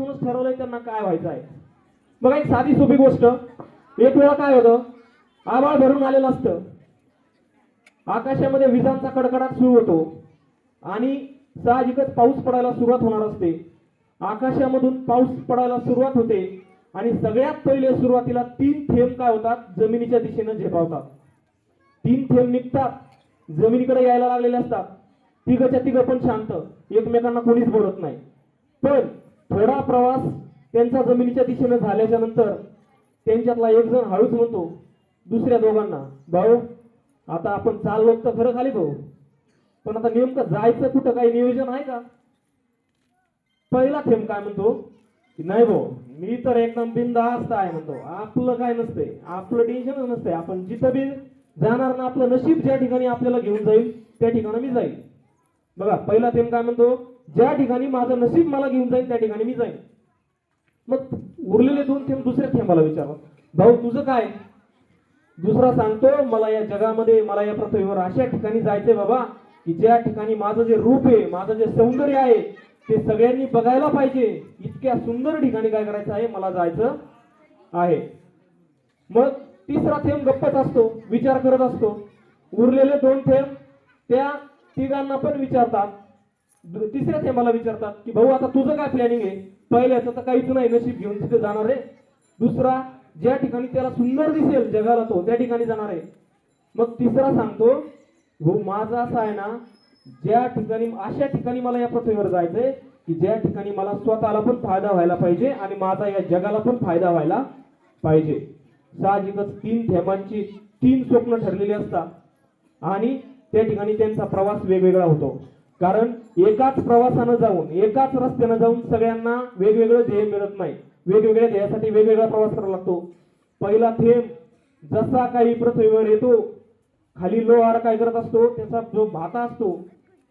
म्हणूनच ठरवलंय त्यांना काय व्हायचं आहे. बघा एक साधी सोपी गोष्ट. एक वेळा काय होतं? आभाळ भरून आलेलं असतं. आकाशामध्ये विजांचा कडकडाट सुरू होतो. आणि साहजिकच पाऊस पडायला सुरुवात होणार असते. आकाशामधून पाऊस पडायला सुरुवात होते. आणि सगळ्यात पहिले सुरुवातीला तीन थेंब काय होतात? जमिनीच्या दिशेनं झेपावतात. तीन थेंब निघतात. जमिनीकडे यायला लागलेले असतात. तिघच्या तिघ पण शांत. एकमेकांना कोणीच बोलत नाही. पण थोडा प्रवास त्यांचा जमिनीच्या दिशेनं झाल्याच्यानंतर त्यांच्यातला एक जण हळूच म्हणतो दुसऱ्या दोघांना भाऊ आता आपण चाललो तर खरं खाली भाऊ. पण आता नेमकं जायचं कुठं? काही नियोजन आहे का? पहिला थेंब काय म्हणतो की नाही भाऊ मी तर एकदम बिनधास्त आहे म्हणतो. आपलं काय नसतंय आपलं टेन्शनच नसतंय. आपण जिथं बी जाणार ना आपलं नशीब ज्या ठिकाणी आपल्याला घेऊन जाईल त्या ठिकाणी मी जाईल. बघा पहिला थेंब काय म्हणतो ज्या ठिकाणी माझं नशीब मला घेऊन जाईल त्या ठिकाणी मी जाईन. मग उरलेले दोन थेंब दुसऱ्या थेंबाला विचारा भाऊ तुझं काय? दुसरा सांगतो मला या जगामध्ये मला या पृथ्वीवर अशा ठिकाणी जायचंय बाबा की ज्या ठिकाणी माझं जे रूप आहे माझं जे सौंदर्य आहे ते सगळ्यांनी बघायला पाहिजे. इतक्या सुंदर ठिकाणी काय करायचं आहे मला जायचं आहे. मग तिसरा थेंब गप्पच असतो विचार करत असतो. उरलेले दोन थेंब त्या तिघांना पण विचारतात. म्हणजे तिसऱ्या थेंबाला विचारतात की भाऊ आता तुझं काय प्लॅनिंग आहे? पहिल्याचं तर काहीच नाही नशीब घेऊन तिथे जाणार आहे. दुसरा ज्या ठिकाणी त्याला सुंदर दिसेल जगाला तो त्या ठिकाणी जाणार आहे. मग तिसरा सांगतो भाऊ माझा असा आहे ना ज्या ठिकाणी अशा ठिकाणी मला या पृथ्वीवर जायचंय की ज्या ठिकाणी मला स्वतःला पण फायदा व्हायला पाहिजे आणि माझा या जगाला पण फायदा व्हायला पाहिजे. साहजिकच तीन थेंबांची तीन स्वप्न ठरलेली असतात आणि त्या ठिकाणी त्यांचा प्रवास वेगवेगळा होतो. कारण एकाच प्रवासानं जाऊन एकाच रस्त्यानं जाऊन सगळ्यांना वेगवेगळं ध्येय मिळत नाही. वेगवेगळ्या ध्येयासाठी वेगवेगळा प्रवास करावा लागतो. पहिला थेंब जसा काही पृथ्वीवर येतो खाली लोहार काय करत असतो त्याचा जो भाता असतो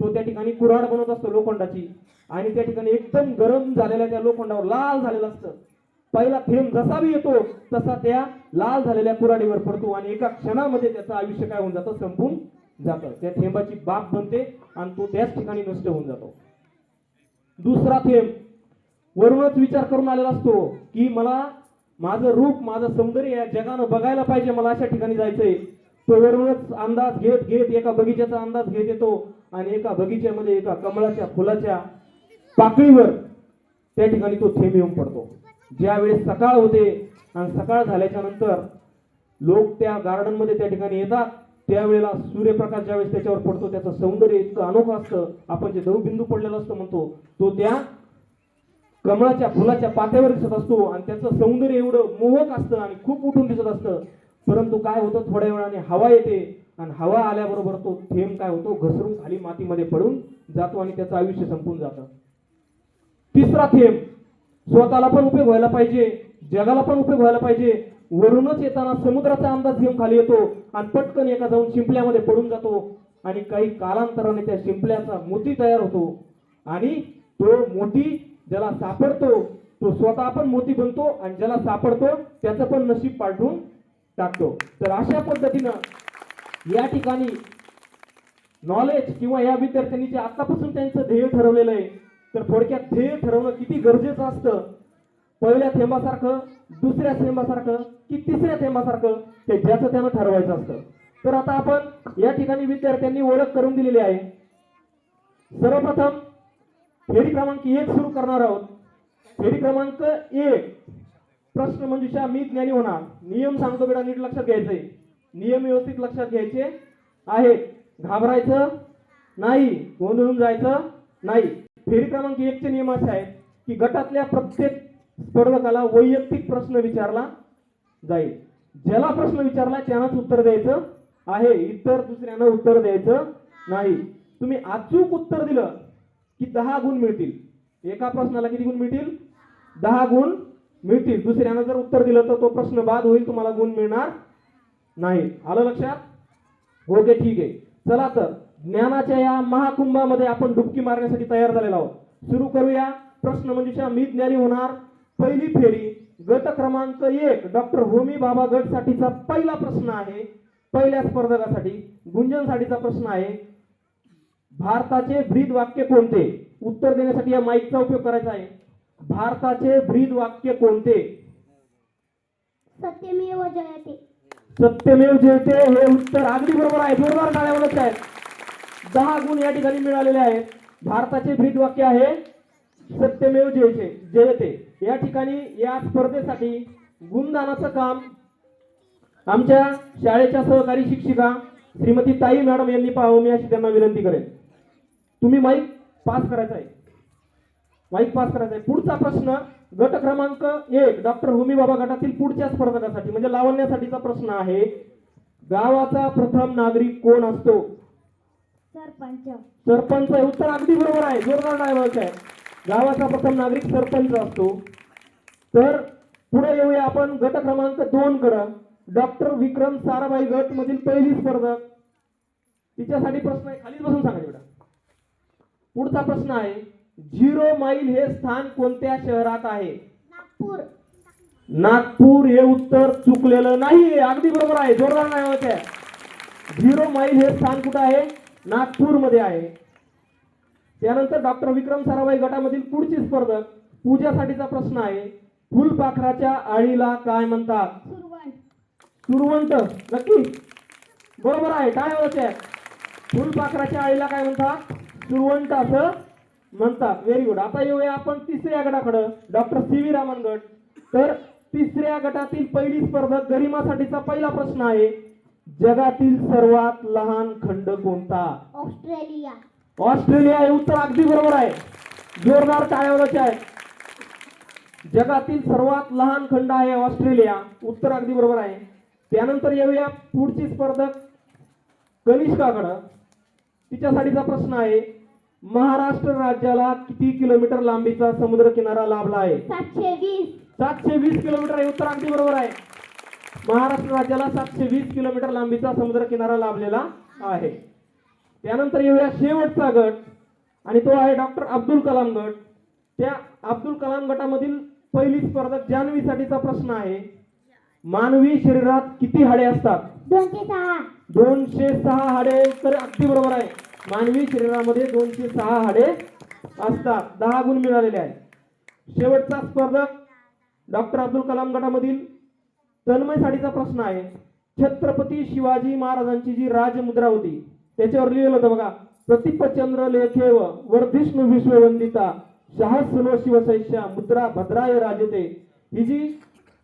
तो त्या ठिकाणी कुऱ्हाड बनवत असतो लोखंडाची. आणि त्या ठिकाणी एकदम गरम झालेल्या त्या लोखंडावर लाल झालेलं असतं. पहिला थेंब जसा बी येतो तसा त्या लाल झालेल्या कुऱ्हाडीवर पडतो आणि एका क्षणामध्ये त्याचं आयुष्य काय होऊन जातं? संपून जातं. त्या थेंबाची बाप बनते आणि तो त्याच ठिकाणी नष्ट होऊन जातो. दुसरा थेंब. वरूनच विचार करून आलेला असतो की मला माझं रूप माझं सौंदर्य या जगानं बघायला पाहिजे मला अशा ठिकाणी जायचंय. तो वरूनच अंदाज घेत घेत एका बगीच्याचा अंदाज घेत येतो आणि एका बगीच्यामध्ये एका कमळाच्या फुलाच्या पाकळीवर त्या ठिकाणी तो थेंब येऊन पडतो. ज्यावेळेस सकाळ होते आणि सकाळ झाल्याच्यानंतर लोक त्या गार्डनमध्ये त्या ठिकाणी येतात. त्यावेळेला सूर्यप्रकाश ज्यावेळेस त्याच्यावर पडतो त्याचं सौंदर्य इतकं अनोखं असतं. आपण जे दवबिंदू पडलेला असतो म्हणतो तो त्या कमळाच्या फुलाच्या पात्यावर दिसत असतो आणि त्याचं सौंदर्य एवढं मोहक असतं आणि खूप उठून दिसत असतं. परंतु काय होतं थोड्या वेळाने हवा येते आणि हवा आल्याबरोबर तो थेंब काय होतो घसरून खाली मातीमध्ये पडून जातो आणि त्याचं आयुष्य संपून जातं. तिसरा थेंब स्वतःला पण उपयोग व्हायला पाहिजे जगाला पण उपयोग व्हायला पाहिजे वरूनच येताना समुद्राचा अंदाज घेऊन खाली येतो आणि पटकन एका जाऊन शिंपल्यामध्ये पडून जातो आणि काही कालांतराने त्या शिंपल्याचा मोती तयार होतो. आणि तो मोती ज्याला सापडतो तो स्वतः पण मोती बनतो आणि ज्याला सापडतो त्याचं पण नशीब पालटून टाकतो. तर अशा पद्धतीनं या ठिकाणी नॉलेज किंवा या विद्यार्थ्यांनी जे आतापासून त्यांचं ध्येय ठरवलेलं आहे तर थोडक्यात ध्येय ठरवणं किती गरजेचं असतं? पहिल्या थेंबासारखं दुसऱ्या थेंबासारखं की तिसऱ्या थेंबासारखं ते ज्याचं त्यानं ठरवायचं असतं. तर आता आपण या ठिकाणी विद्यार्थ्यांनी ओळख करून दिलेली आहे. सर्वप्रथम फेरी क्रमांक एक सुरू करणार आहोत. फेरी क्रमांक एक. प्रश्न मंजुषा मी ज्ञानी होणार. नियम सांगतो बेटा नीट लक्षात घ्यायचंय. नियम व्यवस्थित लक्षात घ्यायचे आहेत. घाबरायचं नाही गोंधळून जायचं नाही. फेरी क्रमांक एक चे नियम असे आहेत की गटातल्या प्रत्येक स्पर्धकाला वैयक्तिक प्रश्न विचारला जाईल. ज्याला प्रश्न विचारला त्यानंच उत्तर द्यायचं आहे. इतर दुसऱ्यांना उत्तर द्यायचं नाही. तुम्ही अचूक उत्तर दिलं की दहा गुण मिळतील. एका प्रश्नाला किती गुण मिळतील? दहा गुण मिळतील. दुसऱ्यानं जर उत्तर दिलं तर तो प्रश्न बाद होईल तुम्हाला गुण मिळणार नाही. आलं लक्षात? ओके ठीक आहे. चला तर ज्ञानाच्या या महाकुंभामध्ये आपण डुबकी मारण्यासाठी तयार झालेला आहोत. सुरू करूया. प्रश्न म्हणजे मी ज्ञानी होणार पहिली फेरी गट क्रमांक एक डॉक्टर होमी बाबा गट साठीचा पहिला प्रश्न आहे. पहिल्या स्पर्धकासाठी गुंजनसाठीचा प्रश्न आहे. भारताचे ब्रीद वाक्य कोणते? उत्तर देण्यासाठी या माईकचा उपयोग करायचा आहे. भारताचे ब्रीद वाक्य कोणते? सत्यमेव जयते. सत्यमेव जयते हे उत्तर अगदी बरोबर आहे. जोरदार टाळ्या वाजत आहेत दहा गुण या ठिकाणी मिळालेले आहेत. भारताचे ब्रीद वाक्य आहे सत्यमेव जयते जयते. या ठिकाणी या स्पर्धेसाठी गुणदानाचं काम आमच्या शाळेच्या सहकारी शिक्षिका श्रीमती ताई मॅडम यांनी पाहावं मी अशी त्यांना विनंती करेन. तुम्ही माईक पास करायचा आहे. माईक पास करायचा आहे. पुढचा प्रश्न गट क्रमांक एक डॉक्टर होमी बाबा गटातील पुढच्या स्पर्धकासाठी म्हणजे लावण्यासाठीचा प्रश्न आहे गावाचा प्रथम नागरिक कोण असतो? सरपंच. सरपंच उत्तर अगदी बरोबर आहे. जोरदार आहे. गावाचा प्रथम नागरिक सरपंच असतो. तर पुढे येऊया आपण. गट क्रमांक दोन कडे डॉक्टर विक्रम साराबाई गट मधील पहिली स्पर्धक तिच्यासाठी प्रश्न आहे. खाली बसून सांगा बेटा पुढचा प्रश्न आहे. झिरो माईल हे स्थान कोणत्या शहरात आहे? नागपूर. नागपूर हे उत्तर चुकलेलं नाही अगदी बरोबर आहे. जोरदार नाही झिरो माईल हे स्थान कुठं आहे? नागपूरमध्ये आहे. त्यानंतर डॉक्टर विक्रम साराभाई गटामधील पुढची स्पर्धक पूजासाठीचा प्रश्न आहे. फुलपाखराच्या आळीला काय म्हणतात? सुरवंट. नक्की? बरोबर आहे. काय आहे फुलपाखराच्या आईला काय म्हणतात? सुरवंट असं म्हणतात. व्हेरी गुड आता येऊया आपण तिसऱ्या गटाकडं. डॉक्टर सी व्ही रामन गट तर तिसऱ्या गटातील पहिली स्पर्धक गरिमासाठीचा पहिला प्रश्न आहे. जगातील सर्वात लहान खंड कोणता? ऑस्ट्रेलिया. ऑस्ट्रेलिया हे उत्तर अगदी बरोबर आहे. जोरदार टाळ्यावरचे आहे. जगातील सर्वात लहान खंड आहे ऑस्ट्रेलिया. उत्तर अगदी बरोबर आहे. त्यानंतर येऊया पुढची स्पर्धक कनिष्काकडं. तिच्यासाठीचा प्रश्न आहे महाराष्ट्र राज्याला किती किलोमीटर लांबीचा समुद्र किनारा लाभला आहे? सातशे वीस. सातशे वीस किलोमीटर हे उत्तर अगदी बरोबर आहे. महाराष्ट्र राज्याला सातशे वीस किलोमीटर लांबीचा समुद्र किनारा लाभलेला आहे. त्यानंतर येऊया शेवटचा गट आणि तो आहे डॉक्टर अब्दुल कलाम गट. त्या अब्दुल कलाम गटामधील पहिली स्पर्धक जान्हवीसाठीचा प्रश्न आहे. मानवी शरीरात किती हाडे असतात? दोनशे सहा. दोनशे सहा हाडे तर अगदी बरोबर आहे. मानवी शरीरामध्ये दोनशे सहा हाडे असतात. दहा गुण मिळालेले आहेत. शेवटचा स्पर्धक डॉक्टर अब्दुल कलाम गटामधील तन्मय साठीचा प्रश्न आहे. छत्रपती शिवाजी महाराजांची जी राजमुद्रा होती त्याच्यावर लिहिलं होतं बघा प्रतिपचंद्र लेखेव वर्धिष्णू विश्ववंदिता शाहसुनो शिवसैष्या मुद्रा भद्राय राजते. ही जी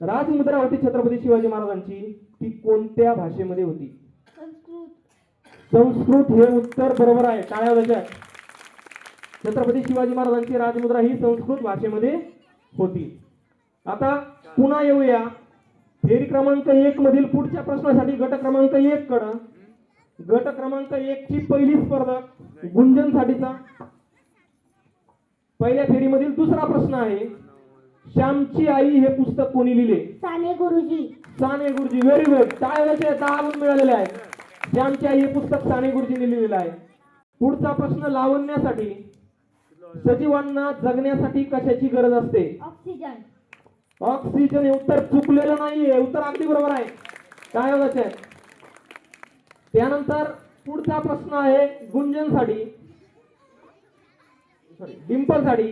राजमुद्रा होती छत्रपती शिवाजी महाराजांची ती कोणत्या भाषेमध्ये होती? संस्कृत. हे उत्तर बरोबर आहे. टाळ्या वाजवायच्या छत्रपती शिवाजी महाराजांची राजमुद्रा ही संस्कृत भाषेमध्ये होती. आता पुन्हा येऊया. फेरी क्रमांक एक मधील पुढच्या प्रश्नासाठी गट क्रमांक एक कडं. गट क्रमांक एक ची पहिली स्पर्धक गुंजन साठीचा पहिल्या फेरीमधील दुसरा प्रश्न आहे श्यामची आई हे पुस्तक कोणी लिहिले? साने गुरुजी. साने गुरुजी व्हेरी गुड टाळ्याचे दहा गुण मिळालेले आहेत श्यामची आई हे पुस्तक साने गुरुजींनी लिहिलेलं आहे. पुढचा प्रश्न लावण्यासाठी सजीवांना जगण्यासाठी कशाची गरज असते? ऑक्सिजन. ऑक्सिजन हे उत्तर चुकलेलं नाहीये उत्तर अगदी बरोबर आहे. काय त्यानंतर पुढचा प्रश्न आहे गुंजनसाठी. सॉरी डिम्पलसाठी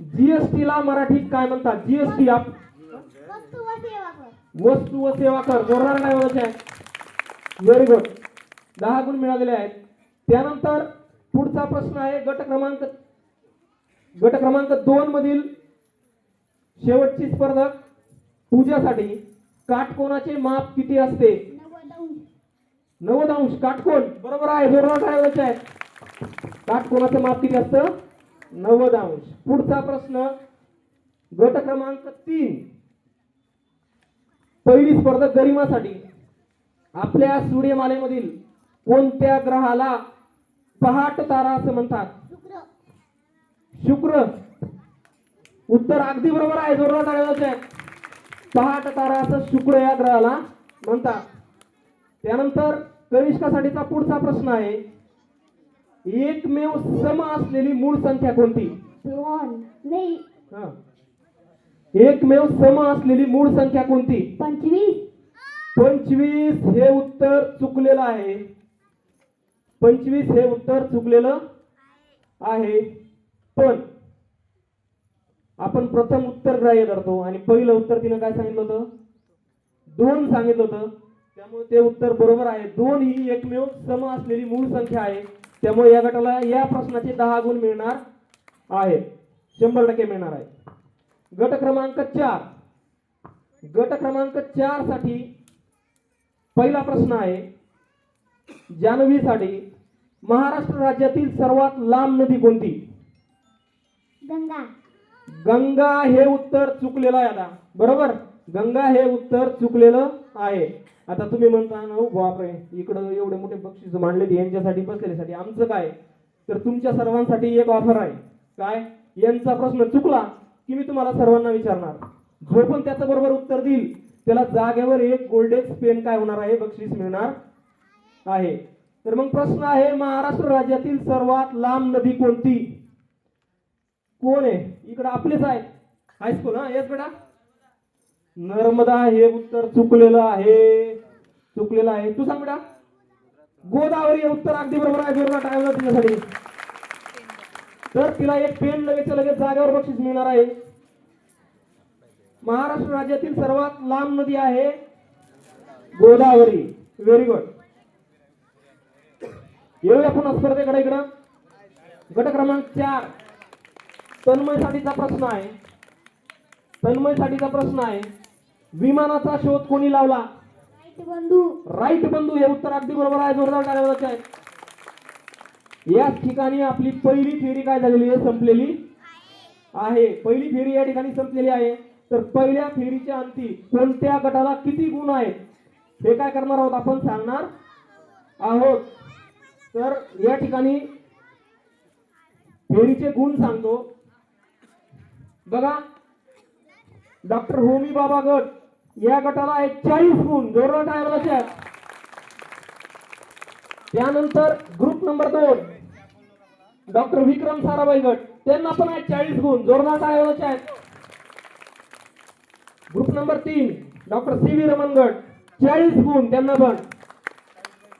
जीएसटी ला मराठीत काय म्हणतात? जीएसटी वस्तू व सेवा कर. वस्तू व सेवा कर. जोरदार काय आहे. व्हेरी गुड दहा गुण मिळालेले आहेत. त्यानंतर पुढचा प्रश्न आहे गट क्रमांक गट क्रमांक दोन मधील शेवटची स्पर्धक पूजासाठी काटकोनाचे माप किती असते? नव्वद अंश काटकोन बरोबर आहे जोरदार काय आहे काटकोनाचं माप किती असतं नव्वद अंश पुढचा प्रश्न गट क्रमांक तीन. पहिली स्पर्धा गरिमासाठी आपल्या सूर्यमालेमधील कोणत्या ग्रहाला पहाट तारा असं म्हणतात? शुक्र. शुक्र. उत्तर अगदी बरोबर आहे जोरदार टाळ्या आहे. पहाट तारा असं शुक्र या ग्रहाला म्हणतात. त्यानंतर कनिष्कासाठीचा पुढचा प्रश्न आहे एकमेव सम असलेली मूळ संख्या कोणती? हा. एकमेव सम असलेली मूळ संख्या कोणती? पंचवीस. पंचवीस हे उत्तर चुकलेलं आहे. पंचवीस हे उत्तर चुकलेलं आहे. पण आपण प्रथम उत्तर ग्राह्य धरतो आणि पहिलं उत्तर तिनं काय सांगितलं होतं? दोन सांगितलं होतं. त्यामुळे ते उत्तर बरोबर आहे. दोन ही एकमेव सम असलेली मूळ संख्या आहे. त्यामुळे या गटाला या प्रश्नाचे दहा गुण मिळणार आहे. शंभर टक्के मिळणार आहे. गट क्रमांक चार. गट क्रमांक चारसाठी पहिला प्रश्न आहे. जान्हवीसाठी महाराष्ट्र राज्यातील सर्वात लांब नदी कोणती? गंगा. गंगा हे उत्तर चुकलेलं आहे आता. बरोबर? गंगा हे उत्तर चुकलेलं आहे. आता तुम्ही म्हणता ना "हो बापरे इकडं एवढे मोठे बक्षीस मांडले यांच्यासाठी बसलेल्यासाठी. आमचं काय? तर तुमच्या सर्वांसाठी एक ऑफर आहे. काय? यांचा प्रश्न चुकला की मी तुम्हाला सर्वांना विचारणार. जो पण त्याचं बरोबर उत्तर देईल त्याला जागेवर एक गोल्डेन पेन काय होणार आहे? बक्षीस मिळणार आहे. तर मग प्रश्न आहे महाराष्ट्र राज्यातील सर्वात लांब नदी कोणती? कोण आहे? इकडे आपलेच आहेत. हायस्कूल हा? येस बेटा? नर्मदा हे उत्तर चुकलेलं आहे. चुकलेलं आहे. तू सांग बेटा. गोदावरी हे उत्तर अगदी बरोबर आहे. जोरदार टाळ्या तुझ्यासाठी. तर तिला एक पेन लगेच लगेच जागेवर बक्षीस मिळणार आहे. महाराष्ट्र राज्यातील सर्वात लांब नदी आहे गोदावरी. व्हेरी गुड येऊया पुन्हा स्पर्धेकडे इकडं. गट क्रमांक चार. तन्मयसाठीचा प्रश्न आहे. तन्मयसाठीचा प्रश्न आहे. विमानाचा शोध कोणी लावला? राईट बंधू. राईट बंधू हे उत्तर अगदी बरोबर आहे जोरदार टाळ्या वाजवायच्या आहेत याच ठिकाणी आपली पहिली फेरी काय झालेली आहे? संपलेली आहे. पहिली फेरी या ठिकाणी संपलेली आहे. तर पहिल्या फेरीच्या अंती कोणत्या गटाला किती गुण आहेत? हे काय करणार आहोत आपण? सांगणार आहोत. तर या ठिकाणी फेरीचे गुण सांगतो. बघा. डॉक्टर होमी बाबा गट या गटाला एक चाळीस गुण जोरदार टायर वाजवायच्या त्यानंतर ग्रुप नंबर दोन डॉक्टर विक्रम साराबाई गट त्यांना पण आहे चाळीस गुण जोरदार टाळ्या आहेत ग्रुप नंबर तीन डॉक्टर सी व्ही रमन गट चाळीस गुण त्यांना पण.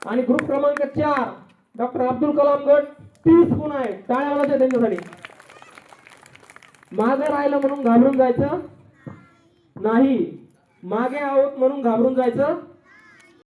आणि ग्रुप क्रमांक चार डॉक्टर अब्दुल कलाम गट तीस गुण आहे टाळ्या वाजवायच्या त्यांच्यासाठी. मागे राहिलं म्हणून घाबरून जायचं नाही. मागे आहोत म्हणून घाबरून जायचं